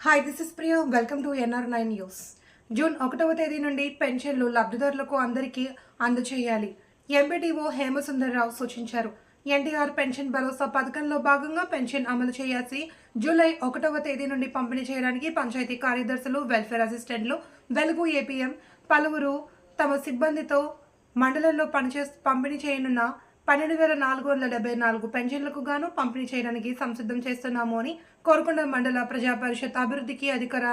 Hi this is Priya welcome to NR nine news June ఒకటవ తేదీ నుండి పెన్షన్లు లబ్ధిదారులకు అందరికీ అందచేయాలి. ఎంపీటీఓ హేమసుందర్రావు సూచించారు. ఎన్టీఆర్ పెన్షన్ భరోసా పథకంలో భాగంగా పెన్షన్ అమలు చేయాల్సి జూలై ఒకటవ తేదీ నుండి పంపిణీ చేయడానికి పంచాయతీ కార్యదర్శులు వెల్ఫేర్ అసిస్టెంట్లు వెలుగు ఏపీఎం పలువురు తమ సిబ్బందితో మండలంలో పనిచే పంపిణీ చేయనున్న పన్నెండు వేల నాలుగు వందల డెబ్బై నాలుగు పెన్షన్లకు గాను పంపిణీ చేయడానికి సంసిద్ధం చేస్తున్నాము అని కోరుకొండ మండల ప్రజా పరిషత్ అభివృద్ధికి అధికార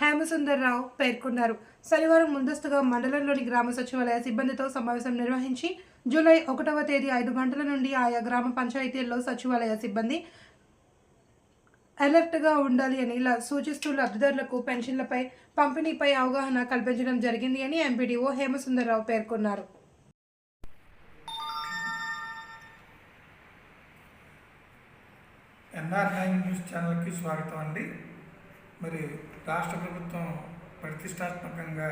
హేమసుందర్రావు పేర్కొన్నారు. శనివారం ముందస్తుగా మండలంలోని గ్రామ సచివాలయ సిబ్బందితో సమావేశం నిర్వహించి జూలై ఒకటవ తేదీ ఐదు గంటల నుండి ఆయా గ్రామ పంచాయతీల్లో సచివాలయ సిబ్బంది అలర్ట్గా ఉండాలి అని సూచిస్తూ లబ్ధిదారులకు పెన్షన్లపై పంపిణీపై అవగాహన కల్పించడం జరిగింది అని ఎంపీడీఓ హేమసుందర్రావు పేర్కొన్నారు. ఎన్ఆర్ నైన్ న్యూస్ ఛానల్కి స్వాగతం అండి. మరి రాష్ట్ర ప్రభుత్వం ప్రతిష్టాత్మకంగా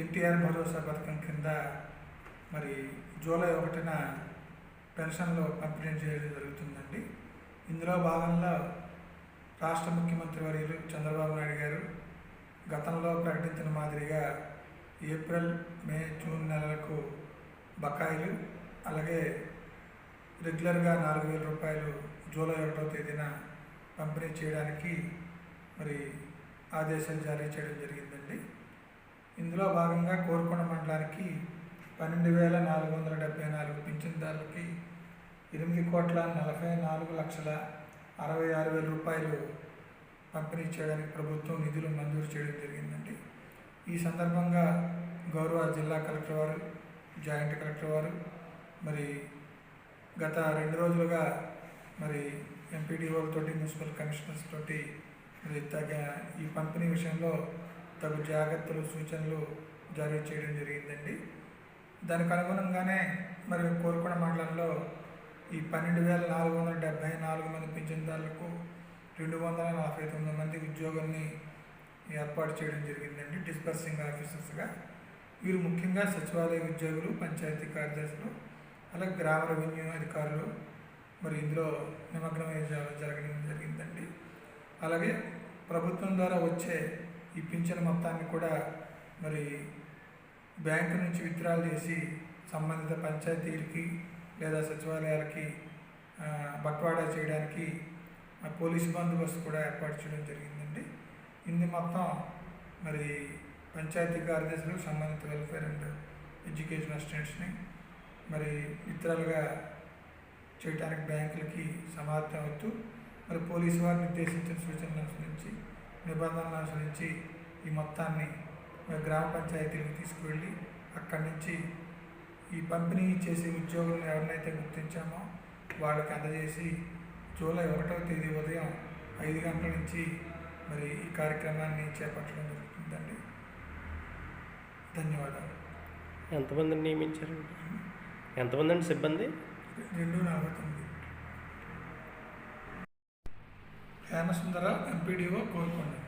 ఎన్టీఆర్ భరోసా పథకం కింద మరి జూలై ఒకటిన పెన్షన్లు పంపిణీ చేయడం జరుగుతుందండి. ఇందులో భాగంగా రాష్ట్ర ముఖ్యమంత్రి వర్యులు చంద్రబాబు నాయుడు గారు గతంలో ప్రకటించిన మాదిరిగా ఏప్రిల్ మే జూన్ నెలలకు బకాయిలు అలాగే రెగ్యులర్గా నాలుగు వేల రూపాయలు జూలై ఒకటో తేదీన పంపిణీ చేయడానికి మరి ఆదేశాలు జారీ చేయడం జరిగిందండి. ఇందులో భాగంగా కోరుకొండ మండలానికి పన్నెండు వేల నాలుగు వందల డెబ్బై నాలుగు పింఛన్దారులకి ఎనిమిది కోట్ల నలభై నాలుగు లక్షల అరవై ఆరు వేల రూపాయలు పంపిణీ చేయడానికి ప్రభుత్వం నిధులు మంజూరు చేయడం జరిగిందండి. ఈ సందర్భంగా గౌరవ జిల్లా కలెక్టర్ వారు జాయింట్ కలెక్టర్ వారు మరి గత రెండు రోజులుగా మరి ఎంపీడీఓలతో మున్సిపల్ కమిషనర్స్ తోటి మరి తగ ఈ పంపిణీ విషయంలో తగు జాగ్రత్తలు సూచనలు జారీ చేయడం జరిగిందండి. దానికి అనుగుణంగానే మరి కోరుకున్న మండలంలో ఈ పన్నెండు వేల నాలుగు వందల డెబ్బై నాలుగు మంది పింఛన్దారులకు రెండు వందల నలభై తొమ్మిది మంది ఉద్యోగుల్ని ఏర్పాటు చేయడం జరిగిందండి డిస్పర్సింగ్ ఆఫీసర్స్గా. వీరు ముఖ్యంగా సచివాలయ ఉద్యోగులు పంచాయతీ కార్యదర్శులు అలాగే గ్రామ రెవెన్యూ అధికారులు మరి ఇందులో నిమగ్నమై జరగడం జరిగిందండి. అలాగే ప్రభుత్వం ద్వారా వచ్చే ఈ పింఛన్ మొత్తాన్ని కూడా మరి బ్యాంకు నుంచి విత్డ్రాల్ చేసి సంబంధిత పంచాయతీలకి లేదా సచివాలయాలకి బట్వాడా చేయడానికి పోలీసు బందోబస్తు కూడా ఏర్పాటు చేయడం జరిగిందండి. ఇంది మొత్తం మరి పంచాయతీ కార్యదర్శులు సంబంధిత వెల్ఫేర్ అండ్ ఎడ్యుకేషన్ అసిస్టెంట్స్ని మరి ఇతరులుగా చేయటానికి బ్యాంకులకి సమార్థం అవుతూ మరి పోలీసు వారు నిర్దేశించిన సూచనలు అనుసరించి నిబంధనలు అనుసరించి ఈ మొత్తాన్ని మరి గ్రామ పంచాయతీలకు తీసుకువెళ్ళి అక్కడి నుంచి ఈ పంపిణీ చేసే ఉద్యోగులను ఎవరినైతే గుర్తించామో వాళ్ళకి అందజేసి జూలై ఒకటవ తేదీ ఉదయం ఐదు గంటల నుంచి మరి ఈ కార్యక్రమాన్ని చేపట్టడం జరుగుతుందండి. ధన్యవాదాలు. ఎంతమందిని నియమించారు ఎంతమంది అండి సిబ్బంది? రెండు నలభై తొమ్మిది హేమసుందర ఎంపీడీఓ కోరుకోండి